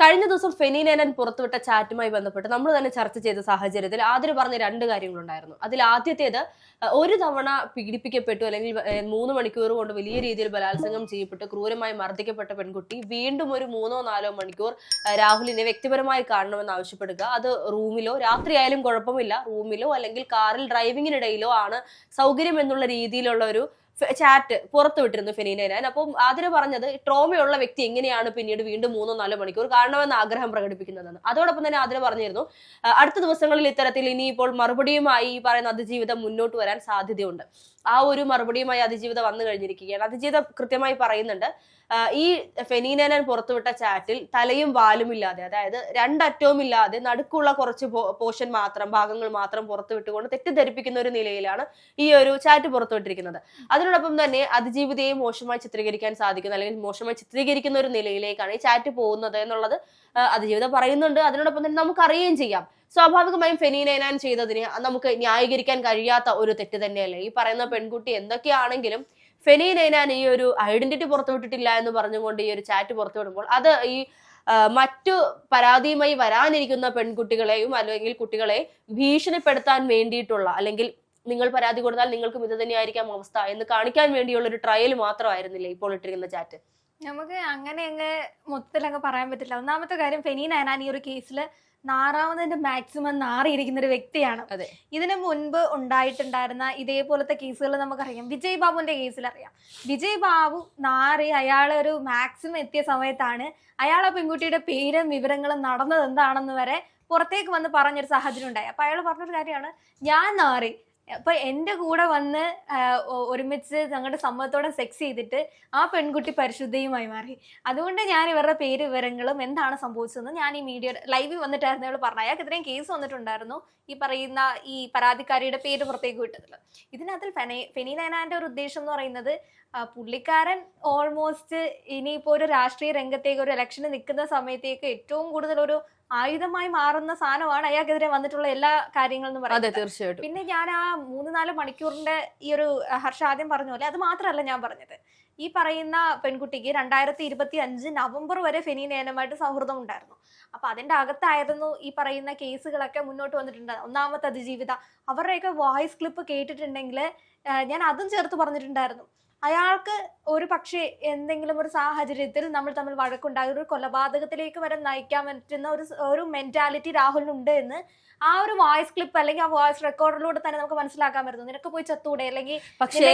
കഴിഞ്ഞ ദിവസം ഫെനിനേനൻ പുറത്തുവിട്ട ചാറ്റുമായി ബന്ധപ്പെട്ട് നമ്മൾ തന്നെ ചർച്ച ചെയ്ത സാഹചര്യത്തിൽ ആദ്യം പറഞ്ഞ രണ്ട് കാര്യങ്ങളുണ്ടായിരുന്നു. അതിൽ ആദ്യത്തേത് ഒരു തവണ പീഡിപ്പിക്കപ്പെട്ടു അല്ലെങ്കിൽ മൂന്ന് മണിക്കൂർ കൊണ്ട് വലിയ രീതിയിൽ ബലാത്സംഗം ചെയ്യപ്പെട്ട് ക്രൂരമായി മർദ്ദിക്കപ്പെട്ട പെൺകുട്ടി വീണ്ടും ഒരു മൂന്നോ നാലോ മണിക്കൂർ രാഹുലിനെ വ്യക്തിപരമായി കാണണമെന്ന് ആവശ്യപ്പെടുക. അത് റൂമിലോ രാത്രിയായാലും കുഴപ്പമില്ല. റൂമിലോ അല്ലെങ്കിൽ കാറിൽ ഡ്രൈവിങ്ങിനിടയിലോ ആണ് സൗകര്യം എന്നുള്ള രീതിയിലുള്ള ഒരു ചാറ്റ് പുറത്തു വിട്ടിരുന്നു ഫെനീനൻ അപ്പം ആതിര പറഞ്ഞത് ട്രോമയുള്ള വ്യക്തി എങ്ങനെയാണ് പിന്നീട് വീണ്ടും മൂന്നോ നാലോ മണിക്കൂർ കാണണമെന്ന് ആഗ്രഹം പ്രകടിപ്പിക്കുന്നതെന്ന്. അതോടൊപ്പം തന്നെ ആതിര പറഞ്ഞിരുന്നു അടുത്ത ദിവസങ്ങളിൽ ഇത്തരത്തിൽ ഇനിയിപ്പോൾ മറുപടിയുമായി ഈ പറയുന്ന അതിജീവിതം മുന്നോട്ട് വരാൻ സാധ്യതയുണ്ട്. ആ ഒരു മറുപടിയുമായി അതിജീവിതം വന്നു കഴിഞ്ഞിരിക്കുകയാണ്. അതിജീവിതം കൃത്യമായി പറയുന്നുണ്ട് ഈ ഫെനീനൻ പുറത്തുവിട്ട ചാറ്റിൽ തലയും വാലും ഇല്ലാതെ അതായത് രണ്ടറ്റവും ഇല്ലാതെ നടുക്കുള്ള കുറച്ച് പോർഷൻ മാത്രം ഭാഗങ്ങൾ മാത്രം പുറത്തുവിട്ടുകൊണ്ട് തെറ്റിദ്ധരിപ്പിക്കുന്ന ഒരു നിലയിലാണ് ഈ ഒരു ചാറ്റ് പുറത്തുവിട്ടിരിക്കുന്നത്. അതിനോടൊപ്പം തന്നെ അതിജീവിതയെ മോശമായി ചിത്രീകരിക്കാൻ സാധിക്കുന്ന അല്ലെങ്കിൽ മോശമായി ചിത്രീകരിക്കുന്ന ഒരു നിലയിലേക്കാണ് ഈ ചാറ്റ് പോകുന്നത് എന്നുള്ളത് അതിജീവിത പറയുന്നുണ്ട്. അതിനോടൊപ്പം തന്നെ നമുക്ക് അറിയുകയും ചെയ്യാം. സ്വാഭാവികമായും ഫെനീനൈനാൻ ചെയ്തതിന് നമുക്ക് ന്യായീകരിക്കാൻ കഴിയാത്ത ഒരു തെറ്റ് തന്നെയല്ലേ? ഈ പറയുന്ന പെൺകുട്ടി എന്തൊക്കെയാണെങ്കിലും ഫെനീനൈനാൻ ഈ ഒരു ഐഡന്റിറ്റി പുറത്തുവിട്ടിട്ടില്ല എന്ന് പറഞ്ഞുകൊണ്ട് ഈ ഒരു ചാറ്റ് പുറത്തുവിടുമ്പോൾ അത് ഈ മറ്റു പരാതിയുമായി വരാനിരിക്കുന്ന പെൺകുട്ടികളെയും അല്ലെങ്കിൽ കുട്ടികളെ ഭീഷണിപ്പെടുത്താൻ വേണ്ടിയിട്ടുള്ള അല്ലെങ്കിൽ നിങ്ങൾ പരാതി കൊടുത്താൽ നിങ്ങൾക്കും ഇത് തന്നെയായിരിക്കാം അവസ്ഥ എന്ന് കാണിക്കാൻ വേണ്ടിയുള്ള ഒരു ട്രയൽ മാത്രമായിരുന്നില്ലേ ഇപ്പോൾ ഇട്ടിരിക്കുന്ന ചാറ്റ്? നമുക്ക് അങ്ങനെ അങ്ങ് മൊത്തത്തിൽ അങ്ങ് പറയാൻ പറ്റില്ല. ഒന്നാമത്തെ കാര്യം ഫെനീൻ അനാൻ ഈ ഒരു കേസിൽ നാറാവുന്നതിന്റെ മാക്സിമം നാറിയിരിക്കുന്ന ഒരു വ്യക്തിയാണ്. ഇതിന് മുൻപ് ഉണ്ടായിട്ടുണ്ടായിരുന്ന ഇതേപോലത്തെ കേസുകൾ നമുക്കറിയാം. വിജയ് ബാബുവിന്റെ കേസിൽ അറിയാം വിജയ് ബാബു നാറി ഒരു മാക്സിമം എത്തിയ സമയത്താണ് അയാൾ ആ പെൺകുട്ടിയുടെ പേരും വിവരങ്ങളും നടന്നത് എന്താണെന്ന് വരെ പുറത്തേക്ക് വന്ന് പറഞ്ഞൊരു സാഹചര്യം ഉണ്ടായി. അപ്പൊ അയാൾ പറഞ്ഞൊരു കാര്യമാണ് ഞാൻ നാറി അപ്പൊ എന്റെ കൂടെ വന്ന് ഒരുമിച്ച് ഞങ്ങളുടെ സമ്മതത്തോടെ സെക്സ് ചെയ്തിട്ട് ആ പെൺകുട്ടി പരിശുദ്ധയുമായി മാറി. അതുകൊണ്ട് ഞാൻ ഇവരുടെ പേര് വിവരങ്ങളും എന്താണ് സംഭവിച്ചതെന്ന് ഞാൻ ഈ മീഡിയ ലൈവിൽ വന്നിട്ടായിരുന്നു ഇവൾ പറഞ്ഞു അയാൾക്ക് ഇത്രയും കേസ് വന്നിട്ടുണ്ടായിരുന്നു ഈ പറയുന്ന ഈ പരാതിക്കാരിയുടെ പേര് പുറത്തേക്ക് വിട്ടതിൽ ഇതിനകത്ത് ഫെനി ഒരു ഉദ്ദേശം എന്ന് പറയുന്നത് പുള്ളിക്കാരൻ ഓൾമോസ്റ്റ് ഇനിയിപ്പോ ഒരു രാഷ്ട്രീയ രംഗത്തേക്ക് ഒരു ഇലക്ഷന് നിൽക്കുന്ന സമയത്തേക്ക് ഏറ്റവും കൂടുതൽ ഒരു ആയുധമായി മാറുന്ന സാധനമാണ് അയാൾക്കെതിരെ വന്നിട്ടുള്ള എല്ലാ കാര്യങ്ങളും എന്ന് അതെ പറയുന്നത് തീർച്ചയായിട്ടും. പിന്നെ ഞാൻ ആ മൂന്ന് നാല് മണിക്കൂറിന്റെ ഈ ഒരു ഹർഷ ആദ്യം പറഞ്ഞ പോലെ അത് മാത്രമല്ല ഞാൻ പറഞ്ഞത്. ഈ പറയുന്ന പെൺകുട്ടിക്ക് രണ്ടായിരത്തി ഇരുപത്തി അഞ്ച് നവംബർ വരെ ഫെനീനേനുമായിട്ട് സൗഹൃദം ഉണ്ടായിരുന്നു. അപ്പൊ അതിന്റെ അകത്തായിരുന്നു ഈ പറയുന്ന കേസുകളൊക്കെ മുന്നോട്ട് വന്നിട്ടുണ്ട്. ഒന്നാമത്തെ അതിജീവിത. അവരുടെയൊക്കെ വോയിസ് ക്ലിപ്പ് കേട്ടിട്ടുണ്ടെങ്കിൽ ഞാൻ അതും ചേർത്ത് പറഞ്ഞിട്ടുണ്ടായിരുന്നു. അയാൾക്ക് ഒരു പക്ഷേ എന്തെങ്കിലും ഒരു സാഹചര്യത്തിൽ നമ്മൾ തമ്മിൽ വഴക്കുണ്ടായ ഒരു കൊലപാതകത്തിലേക്ക് വരെ നയിക്കാൻ പറ്റുന്ന ഒരു ഒരു മെന്റാലിറ്റി രാഹുലിനുണ്ട് എന്ന് ആ ഒരു വോയിസ് ക്ലിപ്പ് അല്ലെങ്കിൽ ആ വോയിസ് റെക്കോർഡിലൂടെ തന്നെ നമുക്ക് മനസ്സിലാക്കാൻ പറ്റുന്നു. നിനക്ക് പോയി ചത്തൂടെ? അല്ലെങ്കിൽ പക്ഷേ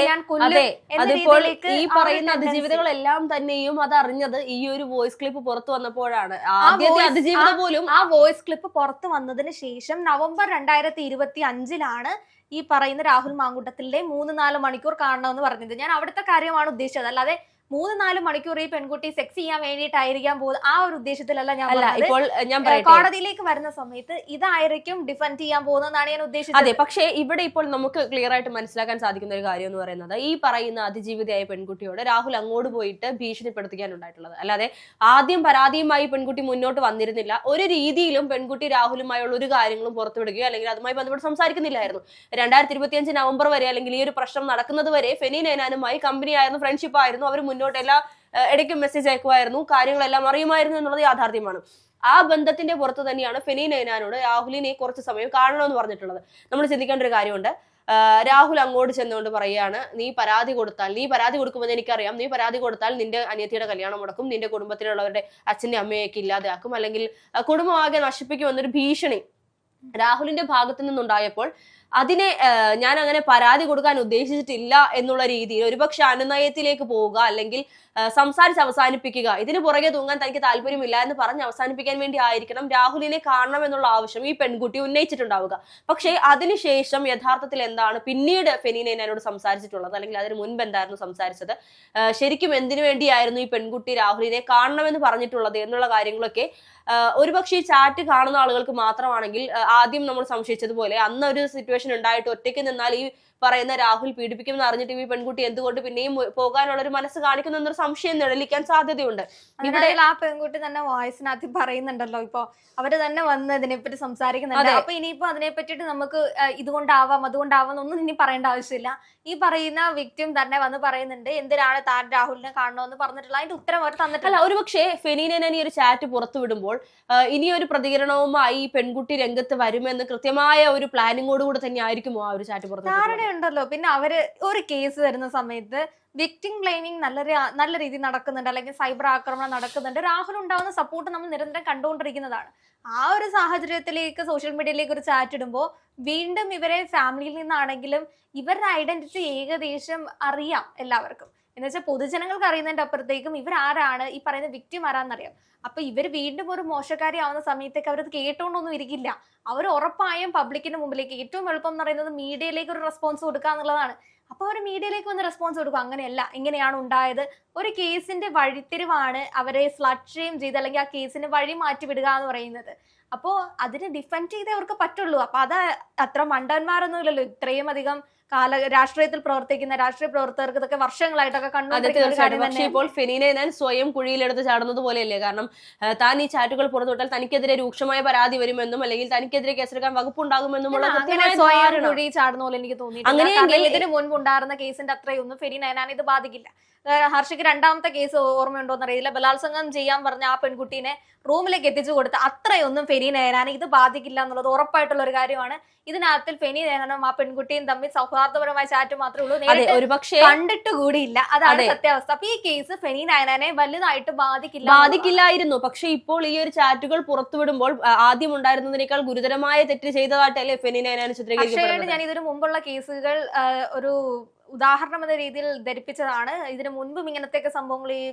അതിപ്പോൾ ഈ പറയുന്ന അതിജീവിതങ്ങളെല്ലാം തന്നെയും അത് അറിഞ്ഞത് ഈ ഒരു വോയിസ് ക്ലിപ്പ് പുറത്തു വന്നപ്പോഴാണ്. അതിജീവിത പോലും ആ വോയിസ് ക്ലിപ്പ് പുറത്തു വന്നതിന് ശേഷം നവംബർ രണ്ടായിരത്തി ഇരുപത്തി അഞ്ചിലാണ് ഈ പറയുന്ന രാഹുൽ മാങ്കൂട്ടത്തിലെ മൂന്ന് നാല് മണിക്കൂർ കാണണമെന്ന് പറഞ്ഞത്. ഞാൻ അവിടുത്തെ കാര്യമാണ് ഉദ്ദേശിച്ചത്. അല്ലാതെ മൂന്ന് നാല് മണിക്കൂർ ഈ പെൺകുട്ടി സെക്സ് ചെയ്യാൻ വേണ്ടിയിട്ടായിരിക്കാൻ പോകുന്നത്. ആ ഒരു ഉദ്ദേശത്തിലല്ല ഞാൻ ഇപ്പോൾ ഞാൻ കോടതിയിലേക്ക് വരുന്ന സമയത്ത് ഇതായിരിക്കും ഡിഫൻഡ് ചെയ്യാൻ പോകുന്നതാണ് ഞാൻ ഉദ്ദേശിച്ചത്. അതെ പക്ഷേ ഇവിടെ ഇപ്പോൾ നമുക്ക് ക്ലിയർ ആയിട്ട് മനസ്സിലാക്കാൻ സാധിക്കുന്ന ഒരു കാര്യം എന്ന് പറയുന്നത് ഈ പറയുന്ന അതിജീവിതയായ പെൺകുട്ടിയോട് രാഹുൽ അങ്ങോട്ട് പോയിട്ട് ഭീഷണിപ്പെടുത്തിക്കാനുണ്ടായിട്ടുള്ളത് അല്ലാതെ ആദ്യം പരാതിയുമായി പെൺകുട്ടി മുന്നോട്ട് വന്നിരുന്നില്ല. ഒരു രീതിയിലും പെൺകുട്ടി രാഹുലുമായുള്ള ഒരു കാര്യങ്ങളും പുറത്തുവിടുകയോ അല്ലെങ്കിൽ അതുമായി ബന്ധപ്പെട്ട് സംസാരിക്കുന്നില്ലായിരുന്നു. രണ്ടായിരത്തി ഇരുപത്തിയഞ്ച് നവംബർ വരെ അല്ലെങ്കിൽ ഈ ഒരു പ്രശ്നം നടക്കുന്നത് വരെ ഫെനി നൈനാനുമായി കമ്പനി ആയിരുന്നു ഫ്രണ്ട്ഷിപ്പ് ആയിരുന്നു അവർ മുന്നോട്ട് എല്ലാ ഏഹ്, ഇടയ്ക്കും മെസ്സേജ് അയക്കുമായിരുന്നു കാര്യങ്ങളെല്ലാം അറിയുമായിരുന്നു എന്നുള്ളത് യാഥാർത്ഥ്യമാണ്. ആ ബന്ധത്തിന്റെ പുറത്ത് തന്നെയാണ് ഫെനി നൈനാനോട് രാഹുലിനെ കുറച്ച് സമയം കാണണമെന്ന് പറഞ്ഞിട്ടുള്ളത്. നമ്മൾ ചിന്തിക്കേണ്ട ഒരു കാര്യമുണ്ട്. രാഹുൽ അങ്ങോട്ട് ചെന്നുകൊണ്ട് പറയുകയാണ് നീ പരാതി കൊടുത്താൽ നീ പരാതി കൊടുക്കുമെന്ന് എനിക്കറിയാം. നീ പരാതി കൊടുത്താൽ നിന്റെ അനിയത്തിയുടെ കല്യാണം മുടക്കും നിന്റെ കുടുംബത്തിലുള്ളവരുടെ അച്ഛനെ അമ്മയൊക്കെ ഇല്ലാതെയാക്കും. അല്ലെങ്കിൽ കുടുംബമാകെ നശിപ്പിക്കുമെന്നൊരു ഭീഷണി രാഹുലിന്റെ ഭാഗത്തു നിന്നുണ്ടായപ്പോൾ അതിനെ ഞാൻ അങ്ങനെ പരാതി കൊടുക്കാൻ ഉദ്ദേശിച്ചിട്ടില്ല എന്നുള്ള രീതിയിൽ ഒരുപക്ഷെ അനുനയത്തിലേക്ക് പോവുക അല്ലെങ്കിൽ സംസാരിച്ച് അവസാനിപ്പിക്കുക. ഇതിന് പുറകെ തൂങ്ങാൻ തനിക്ക് താല്പര്യമില്ല എന്ന് പറഞ്ഞ് അവസാനിപ്പിക്കാൻ വേണ്ടി ആയിരിക്കണം രാഹുലിനെ കാണണം എന്നുള്ള ആവശ്യം ഈ പെൺകുട്ടി ഉന്നയിച്ചിട്ടുണ്ടാവുക. പക്ഷേ അതിനുശേഷം യഥാർത്ഥത്തിൽ എന്താണ് പിന്നീട് ഫെനീന എന്നോട് സംസാരിച്ചിട്ടുള്ളത്? അല്ലെങ്കിൽ അതിന് മുൻപ് എന്തായിരുന്നു സംസാരിച്ചത്? ശരിക്കും എന്തിനു വേണ്ടിയായിരുന്നു ഈ പെൺകുട്ടി രാഹുലിനെ കാണണമെന്ന് പറഞ്ഞിട്ടുള്ളത് എന്നുള്ള കാര്യങ്ങളൊക്കെ ഒരുപക്ഷെ ഈ ചാറ്റ് കാണുന്ന ആളുകൾക്ക് മാത്രമാണെങ്കിൽ ആദ്യം നമ്മൾ സംശയിച്ചതുപോലെ അന്ന് ഒരു സിറ്റുവേഷൻ ഉണ്ടായിട്ട് ഒറ്റയ്ക്ക് നിന്നാൽ ഈ പറയുന്ന രാഹുൽ പീഡിപ്പിക്കുമെന്ന് അറിഞ്ഞിട്ട് ഈ പെൺകുട്ടി എന്തുകൊണ്ട് പിന്നെയും പോകാനുള്ള ഒരു മനസ്സ് കാണിക്കുന്നു എന്നൊരു സംശയം നിഴലിക്കാൻ സാധ്യതയുണ്ട്. ഇവിടെ ആ പെൺകുട്ടി തന്നെ വോയിസിനകത്ത് പറയുന്നുണ്ടല്ലോ. ഇപ്പൊ അവർ തന്നെ വന്ന് ഇതിനെപ്പറ്റി സംസാരിക്കുന്നുണ്ട്. അപ്പൊ ഇനിയിപ്പോ അതിനെ പറ്റിട്ട് നമുക്ക് ഇതുകൊണ്ടാവാം അതുകൊണ്ടാവാം ഒന്നും ഇനി പറയേണ്ട ആവശ്യമില്ല. ഈ പറയുന്ന വ്യക്തിയും തന്നെ വന്ന് പറയുന്നുണ്ട് എന്തിനാണ് താൻ രാഹുലിനെ കാണണമെന്ന് പറഞ്ഞിട്ടുള്ള അതിന്റെ ഉത്തരം അവർ തന്നിട്ടില്ല ഒരു പക്ഷേ ഫെനീനെ ഈ ഒരു ചാറ്റ് പുറത്തു വിടുമ്പോൾ ഇനി ഇനിയൊരു പ്രതികരണവുമായി ഈ പെൺകുട്ടി രംഗത്ത് വരുമെന്ന് കൃത്യമായ ഒരു പ്ലാനിങ്ങോട് കൂടെ തന്നെ ആയിരിക്കുമോ ആ ഒരു ചാറ്റ് പുറത്തു ധാരണയുണ്ടല്ലോ പിന്നെ അവർ ഒരു കേസ് വരുന്ന സമയത്ത് വിക്ടിം ബ്ലെയിമിങ് നല്ല നല്ല രീതിയിൽ നടക്കുന്നുണ്ട്. അല്ലെങ്കിൽ സൈബർ ആക്രമണം നടക്കുന്നുണ്ട്. രാഹുൽ ഉണ്ടാവുന്ന സപ്പോർട്ട് നമ്മൾ നിരന്തരം കണ്ടുകൊണ്ടിരിക്കുന്നതാണ്. ആ ഒരു സാഹചര്യത്തിലേക്ക് സോഷ്യൽ മീഡിയയിലേക്ക് ഒരു ചാറ്റ് ഇടുമ്പോൾ വീണ്ടും ഇവരെ ഫാമിലിയിൽ നിന്നാണെങ്കിലും ഇവരുടെ ഐഡന്റിറ്റി ഏകദേശം അറിയാം എല്ലാവർക്കും. എന്ന് വെച്ചാൽ പൊതുജനങ്ങൾക്ക് അറിയുന്നതിന്റെ അപ്പുറത്തേക്കും ഇവർ ആരാണ് ഈ പറയുന്ന വിക്ടിം ആരാന്നറിയാം. അപ്പൊ ഇവർ വീണ്ടും ഒരു മോശക്കാരി ആവുന്ന സമയത്തേക്ക് അവരത് കേട്ടോണ്ടൊന്നും ഇരിക്കില്ല. അവർ ഉറപ്പായും പബ്ലിക്കിന് മുമ്പിലേക്ക് ഏറ്റവും എളുപ്പം എന്ന് പറയുന്നത് മീഡിയയിലേക്ക് ഒരു റെസ്പോൺസ് കൊടുക്കുക എന്നുള്ളതാണ്. അപ്പോൾ അവർ മീഡിയയിലേക്ക് വന്ന് റെസ്പോൺസ് കൊടുക്കും. അങ്ങനെയല്ല ഇങ്ങനെയാണ് ഉണ്ടായത്. ഒരു കേസിന്റെ വഴിത്തിരിവാണ് അവരെ സ്ലട്ട് ഷെയിം ചെയ്ത് അല്ലെങ്കിൽ ആ കേസിന് വഴി മാറ്റി വിടുക എന്ന് പറയുന്നത്. അപ്പോൾ അതിനെ ഡിഫെൻഡ് ചെയ്തേ അവർക്ക് പറ്റുള്ളൂ. അപ്പൊ അത് അത്ര മണ്ടന്മാരൊന്നും ഇല്ലല്ലോ. ഇത്രയും അധികം കാല രാഷ്ട്രീയത്തിൽ പ്രവർത്തിക്കുന്ന രാഷ്ട്രീയ പ്രവർത്തകർക്ക് ഇതൊക്കെ വർഷങ്ങളായിട്ടൊക്കെ കണ്ടുകൊണ്ടിരിക്കുന്ന ഇപ്പോൾ ഫെനീനെ ഞാൻ സ്വയം കുഴിയിലെടുത്ത് ചാടുന്നത് പോലെയല്ലേ? കാരണം താൻ ഈ ചാറ്റുകൾ പുറത്തുവിട്ടാൽ തനിക്കെതിരെ രൂക്ഷമായ പരാതി വരുമെന്നും അല്ലെങ്കിൽ തനിക്കെതിരെ കേസെടുക്കാൻ വകുപ്പുണ്ടാകുമെന്നുമുള്ള കൃത്യമായ സ്വയം. കുഴി ചാടുന്ന പോലെ എനിക്ക് തോന്നി അങ്ങനെയെങ്കിൽ- ഇതിന് മുൻപ് ഉണ്ടായിരുന്ന കേസിന്റെ അത്രയൊന്നും ഫെരി നയനാൻ ഇത് ബാധിക്കില്ല. ഹർഷിക്ക് ഹർഷയ്ക്ക് രണ്ടാമത്തെ കേസ് ഓർമ്മയുണ്ടോന്ന് അറിയില്ല. ബലാത്സംഗം ചെയ്യാൻ പറഞ്ഞ ആ പെൺകുട്ടീനെ റൂമിലേക്ക് എത്തിച്ചു കൊടുത്ത് അത്രയൊന്നും ഫെനി നയനാൻ ഇത് ബാധിക്കില്ല എന്നുള്ളത് ഉറപ്പായിട്ടുള്ള ഒരു കാര്യമാണ്. ഇതിനകത്തിൽ ഫെനി നയനാനും ആ പെൺകുട്ടിയും തമ്മിൽ സൗഹാർദ്ദപരമായ ചാറ്റ് മാത്രമേ ഉള്ളൂ. നേരിട്ട് ഒരുപക്ഷെ കണ്ടിട്ട് കൂടിയില്ല. അതാണ് അതെ. സത്യാവസ്ഥ. അപ്പൊ ഈ കേസ് ഫെനി നയനാനെ വലുതായിട്ട് ബാധിക്കില്ല ബാധിക്കില്ലായിരുന്നു. പക്ഷെ ഇപ്പോൾ ഈ ഒരു ചാറ്റുകൾ പുറത്തുവിടുമ്പോൾ ആദ്യം ഉണ്ടായിരുന്നതിനേക്കാൾ ഗുരുതരമായ തെറ്റ് ചെയ്തതായിട്ടല്ലേ ഫെനി ഞാൻ ചിത്രീകരിക്കുന്നത് ഞാൻ ഇതിനു മുമ്പുള്ള കേസുകൾ ഒരു ഉദാഹരണം എന്ന രീതിയിൽ ധരിപ്പിച്ചതാണ്. ഇതിനു മുൻപും ഇങ്ങനത്തെയൊക്കെ സംഭവങ്ങൾ ഈ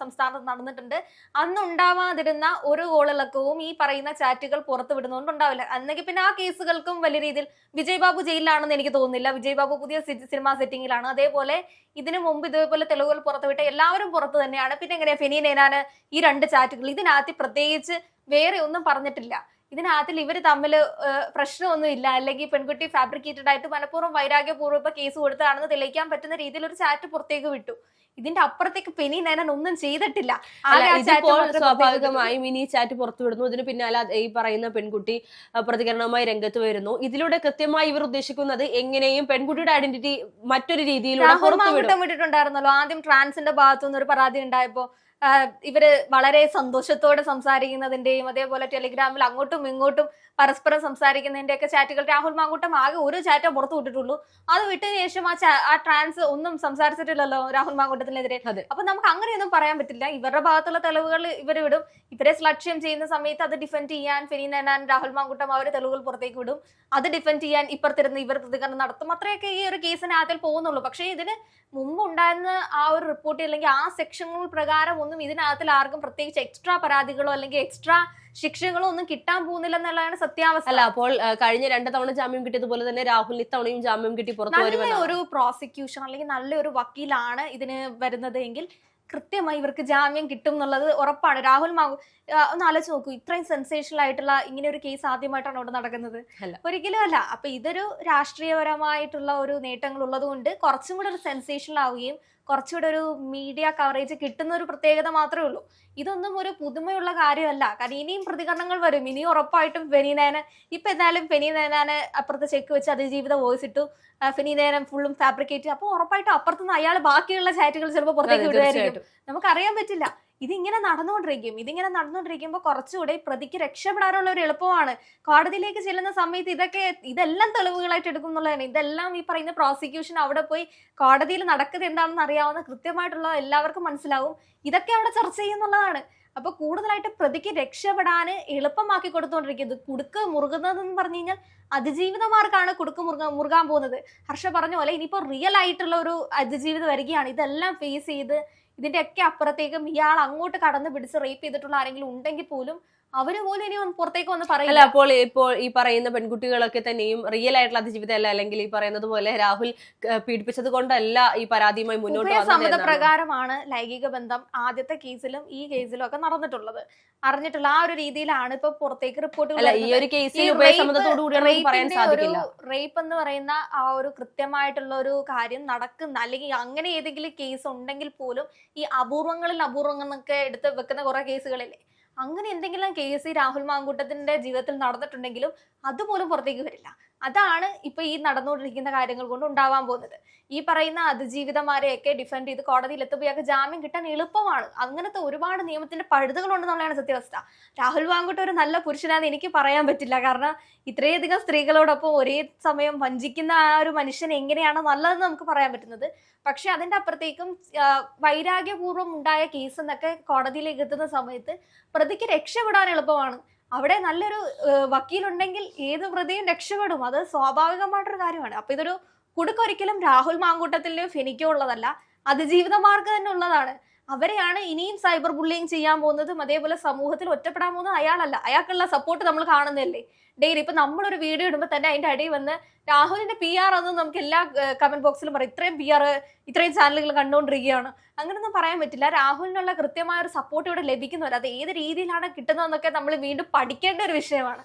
സംസ്ഥാനത്ത് നടന്നിട്ടുണ്ട്. അന്ന് ഉണ്ടാവാതിരുന്ന ഒരു കോളിളക്കവും ഈ പറയുന്ന ചാറ്റുകൾ പുറത്തു വിടുന്നതുകൊണ്ട് ഉണ്ടാവില്ല. അന്നെങ്കിൽ പിന്നെ ആ കേസുകൾക്കും വലിയ രീതിയിൽ വിജയ് ബാബു ജയിലിലാണെന്ന് എനിക്ക് തോന്നുന്നില്ല. വിജയ് ബാബു പുതിയ സിനിമാ സെറ്റിംഗിലാണ് അതേപോലെ ഇതിനു മുമ്പ് ഇതേപോലെ തെളിവുകൾ പുറത്തുവിട്ട എല്ലാവരും പുറത്തു തന്നെയാണ്. പിന്നെ എങ്ങനെയാ ഫെനി നേനാന് ഈ രണ്ട് ചാറ്റുകൾ ഇതിനകത്ത് പ്രത്യേകിച്ച് വേറെ ഒന്നും പറഞ്ഞിട്ടില്ല. ഇതിനകത്തിൽ ഇവർ തമ്മിൽ പ്രശ്നമൊന്നും ഇല്ല. അല്ലെങ്കിൽ പെൺകുട്ടി ഫാബ്രിക്കേറ്റഡ് ആയിട്ട് മനഃപൂർവം വൈരാഗ്യപൂർവം ഇപ്പൊ കേസ് കൊടുത്തതാണെന്ന് തെളിയിക്കാൻ പറ്റുന്ന രീതിയിൽ ഒരു ചാറ്റ് പുറത്തേക്ക് വിട്ടു. ഇതിന്റെ അപ്പുറത്തേക്ക് പെനി നേനൻ ഒന്നും ചെയ്തിട്ടില്ല. സ്വാഭാവികമായും ഇനി ചാറ്റ് പുറത്തുവിടുന്നു ഇതിന് പിന്നാലെ ഈ പറയുന്ന പെൺകുട്ടി പ്രതികരണവുമായി രംഗത്ത് വരുന്നു. ഇതിലൂടെ കൃത്യമായി ഇവർ ഉദ്ദേശിക്കുന്നത് എങ്ങനെയും പെൺകുട്ടിയുടെ ഐഡന്റിറ്റി മറ്റൊരു രീതിയിലൂടെ വിട്ടിട്ടുണ്ടായിരുന്നല്ലോ. ആദ്യം ട്രാൻസിന്റെ ഭാഗത്തുനിന്ന് ഒരു പരാതി ഉണ്ടായപ്പോ ഇവർ വളരെ സന്തോഷത്തോടെ സംസാരിക്കുന്നതിന്റെയും അതേപോലെ ടെലിഗ്രാമിൽ അങ്ങോട്ടും ഇങ്ങോട്ടും പരസ്പരം സംസാരിക്കുന്നതിന്റെ ഒക്കെ ചാറ്റുകൾ രാഹുൽ മാങ്കൂട്ടം ആകെ ഒരു ചാറ്റോ പുറത്തു വിട്ടിട്ടുള്ളൂ. അത് വിട്ടതിന് ശേഷം ആ ആ ട്രാൻസ് ഒന്നും സംസാരിച്ചിട്ടില്ലല്ലോ രാഹുൽ മാങ്കൂട്ടത്തിനെതിരെ. അതെ. അപ്പൊ നമുക്ക് അങ്ങനെയൊന്നും പറയാൻ പറ്റില്ല. ഇവരുടെ ഭാഗത്തുള്ള തെളിവുകൾ ഇവർ വിടും. ഇവരെ ലക്ഷ്യം ചെയ്യുന്ന സമയത്ത് അത് ഡിഫെൻഡ് ചെയ്യാൻ ഫെനി നേനാൻ രാഹുൽ മാങ്കൂട്ടം അവർ തെളിവുകൾ പുറത്തേക്ക് വിടും. അത് ഡിഫെൻഡ് ചെയ്യാൻ ഇപ്പുറത്തിരുന്ന് ഇവർ പ്രതികരണം നടത്തും. അത്രയൊക്കെ ഈ ഒരു കേസിനകത്തിൽ പോകുന്നുള്ളൂ. പക്ഷേ ഇതിന് മുമ്പ് ഉണ്ടായിരുന്ന ആ ഒരു റിപ്പോർട്ട് അല്ലെങ്കിൽ ആ സെക്ഷനുകൾ പ്രകാരം ഒന്നും ഇതിനകത്തിൽ ആർക്കും പ്രത്യേകിച്ച് എക്സ്ട്രാ പരാതികളോ അല്ലെങ്കിൽ എക്സ്ട്രാ ശിക്ഷകളോ ഒന്നും കിട്ടാൻ പോകുന്നില്ല എന്നുള്ളതാണ് സത്യാവസ്ഥ. അല്ല അപ്പോൾ കഴിഞ്ഞ രണ്ട് തവണ ജാമ്യം കിട്ടിയതുപോലെ തന്നെ രാഹുൽ ഇത്തവണയും ജാമ്യം കിട്ടി പുറത്തു നല്ല വരുമെന്നാണ്. ഒരു പ്രോസിക്യൂഷൻ അല്ലെങ്കിൽ നല്ലൊരു വക്കീലാണ് ഇതിന് വരുന്നത് എങ്കിൽ കൃത്യമായി ഇവർക്ക് ജാമ്യം കിട്ടും എന്നുള്ളത് ഉറപ്പാണ്. രാഹുൽ മാവു ഒന്ന് ആലോചിച്ച് നോക്കൂ ഇത്രയും സെൻസേഷണൽ ആയിട്ടുള്ള ഇങ്ങനെ ഒരു കേസ് ആദ്യമായിട്ടാണ് ഇവിടെ നടക്കുന്നത്. ഒരിക്കലും അല്ല. അപ്പൊ ഇതൊരു രാഷ്ട്രീയപരമായിട്ടുള്ള ഒരു നേട്ടങ്ങൾ ഉള്ളത് കൊണ്ട് കുറച്ചും കൂടെ ഒരു സെൻസേഷണൽ ആവുകയും കുറച്ചുകൂടെ ഒരു മീഡിയ കവറേജ് കിട്ടുന്ന ഒരു പ്രത്യേകത മാത്രമേ ഉള്ളൂ. ഇതൊന്നും ഒരു പുതുമയുള്ള കാര്യമല്ല. കാരണം ഇനിയും പ്രതികരണങ്ങൾ വരും. ഇനിയും ഉറപ്പായിട്ടും ഫെനീനേനെ ഇപ്പൊ എന്തായാലും ഫെനീനേനെ അപ്പുറത്ത് ചെക്ക് വെച്ച് അതിജീവിത വോയിസ് ഇട്ടു. ഫെനീനേനം ഫുള്ളും ഫാബ്രിക്കേറ്റ് അപ്പൊ ഉറപ്പായിട്ടും അപ്പുറത്തുനിന്ന് അയാൾ ബാക്കിയുള്ള ചാറ്റുകൾ ചിലപ്പോൾ പുറത്തേക്ക് അതെ, വിടുമായിരിക്കും അറിയാൻ നമുക്കറിയാൻ പറ്റില്ല. ഇതിങ്ങനെ നടന്നുകൊണ്ടിരിക്കും. ഇതിങ്ങനെ നടന്നുകൊണ്ടിരിക്കുമ്പോൾ കുറച്ചുകൂടെ പ്രതിക്ക് രക്ഷപ്പെടാനുള്ള ഒരു എളുപ്പമാണ്. കോടതിയിലേക്ക് ചെല്ലുന്ന സമയത്ത് ഇതൊക്കെ ഇതെല്ലാം തെളിവുകളായിട്ട് എടുക്കും എന്നുള്ളതാണ് ഇതെല്ലാം ഈ പറയുന്ന പ്രോസിക്യൂഷൻ അവിടെ പോയി കോടതിയിൽ നടക്കുന്നത് എന്താണെന്ന് അറിയാവുന്ന കൃത്യമായിട്ടുള്ള എല്ലാവർക്കും മനസ്സിലാവും. ഇതൊക്കെ അവിടെ ചർച്ച ചെയ്യുന്നുള്ളതാണ്. അപ്പൊ കൂടുതലായിട്ട് പ്രതിക്ക് രക്ഷപ്പെടാൻ എളുപ്പമാക്കി കൊടുത്തുകൊണ്ടിരിക്കുന്നത് കുടുക്ക് മുറുകുന്നതെന്ന് പറഞ്ഞു കഴിഞ്ഞാൽ അതിജീവിതമാർക്കാണ് കുടുക്ക് മുറുക മുറുകാൻ പോകുന്നത്. ഹർഷ പറഞ്ഞ പോലെ ഇനിയിപ്പോ റിയൽ ആയിട്ടുള്ള ഒരു അതിജീവിതം വരികയാണ്. ഇതെല്ലാം ഫേസ് ചെയ്ത് ഇതിന്റെ ഒക്കെ അപ്പുറത്തേക്കും ഇയാൾ അങ്ങോട്ട് കടന്ന് പിടിച്ച് റേപ്പ് ചെയ്തിട്ടുള്ള ആരെങ്കിലും ഉണ്ടെങ്കിൽ പോലും അവർ പോലും ഇനി പുറത്തേക്ക് വന്ന് അല്ല പറയില്ല അപ്പോൾ ഇപ്പോൾ ഈ പറയുന്ന പെൺകുട്ടികളൊക്കെ തന്നെയും റിയൽ ആയിട്ടുള്ള അതിജീവിതമല്ല അല്ലെങ്കിൽ ഈ പറയുന്നത് പോലെ രാഹുൽ പീഡിപ്പിച്ചത് കൊണ്ടല്ല ഈ പരാതിയുമായി മുന്നോട്ട് സമ്മത പ്രകാരമാണ് ലൈംഗിക ബന്ധം ആദ്യത്തെ കേസിലും ഈ കേസിലും ഒക്കെ നടന്നിട്ടുള്ളത്. അറിഞ്ഞിട്ടുള്ള ആ ഒരു രീതിയിലാണ് ഇപ്പൊ പുറത്തേക്ക് റിപ്പോർട്ട് ഈ ഒരു കേസിൽ റേപ്പ് എന്ന് പറയുന്ന ആ ഒരു കൃത്യമായിട്ടുള്ള ഒരു കാര്യം നടക്കുന്ന അല്ലെങ്കിൽ അങ്ങനെ ഏതെങ്കിലും കേസ് ഉണ്ടെങ്കിൽ പോലും ഈ അപൂർവങ്ങളിൽ അപൂർവങ്ങൾ എന്നൊക്കെ എടുത്ത് വെക്കുന്ന കുറെ കേസുകളില്ലേ? അങ്ങനെ എന്തെങ്കിലും കേസ് രാഹുൽ മാങ്കൂട്ടത്തിന്റെ ജീവിതത്തിൽ നടന്നിട്ടുണ്ടെങ്കിലും അതുപോലും പുറത്തേക്ക് വരില്ല. അതാണ് ഇപ്പൊ ഈ നടന്നുകൊണ്ടിരിക്കുന്ന കാര്യങ്ങൾ കൊണ്ട് ഉണ്ടാവാൻ പോകുന്നത്. ഈ പറയുന്ന അതിജീവിതമാരെയൊക്കെ ഡിഫെൻഡ് ചെയ്ത് കോടതിയിൽ എത്തുമ്പോൾ ജാമ്യം കിട്ടാൻ എളുപ്പമാണ്. അങ്ങനത്തെ ഒരുപാട് നിയമത്തിന്റെ പഴുതുകൾ ഉണ്ടെന്നുള്ളതാണ് സത്യാവസ്ഥ. രാഹുൽ വാങ്കുട്ട് ഒരു നല്ല പുരുഷനാന്ന് എനിക്ക് പറയാൻ പറ്റില്ല. കാരണം ഇത്രയധികം സ്ത്രീകളോടൊപ്പം ഒരേ സമയം വഞ്ചിക്കുന്ന ആ ഒരു മനുഷ്യൻ എങ്ങനെയാണ് നല്ലതെന്ന് നമുക്ക് പറയാൻ പറ്റുന്നത്. പക്ഷെ അതിന്റെ അപ്പുറത്തേക്കും വൈരാഗ്യപൂർവം ഉണ്ടായ കേസ് എന്നൊക്കെ കോടതിയിലേക്ക് എത്തുന്ന സമയത്ത് പ്രതിക്ക് രക്ഷപ്പെടാൻ എളുപ്പമാണ്. അവിടെ നല്ലൊരു വക്കീലുണ്ടെങ്കിൽ ഏത് പ്രതിയും രക്ഷപ്പെടും. അത് സ്വാഭാവികമായിട്ടൊരു കാര്യമാണ്. അപ്പൊ ഇതൊരു കുടുക്കൊരിക്കലും രാഹുൽ മാങ്കൂട്ടത്തിലെയോ ഫെനിക്കോ ഉള്ളതല്ല. അത് അതിജീവിതമാർക്ക് തന്നെ ഉള്ളതാണ്. അവരെയാണ് ഇനിയും സൈബർ ബുള്ളിങ് ചെയ്യാൻ പോകുന്നതും അതേപോലെ സമൂഹത്തിൽ ഒറ്റപ്പെടാൻ പോകുന്നത് അയാളല്ല. അയാൾക്കുള്ള സപ്പോർട്ട് നമ്മൾ കാണുന്നതല്ലേ? ഡെയിലി ഇപ്പൊ നമ്മളൊരു വീഡിയോ ഇടുമ്പോൾ തന്നെ അതിന്റെ അടിയിൽ വന്ന് രാഹുലിന്റെ പി ആർ എന്ന് നമുക്ക് എല്ലാ കമന്റ് ബോക്സിലും പറയും. ഇത്രയും പി ആർ ഇത്രയും ചാനലുകൾ കണ്ടുകൊണ്ടിരിക്കുകയാണ് അങ്ങനെയൊന്നും പറയാൻ പറ്റില്ല. രാഹുലിനുള്ള കൃത്യമായ ഒരു സപ്പോർട്ട് ഇവിടെ ലഭിക്കുന്നില്ല അത് ഏത് രീതിയിലാണ് കിട്ടുന്നതെന്നൊക്കെ നമ്മൾ വീണ്ടും പഠിക്കേണ്ട ഒരു വിഷയമാണ്.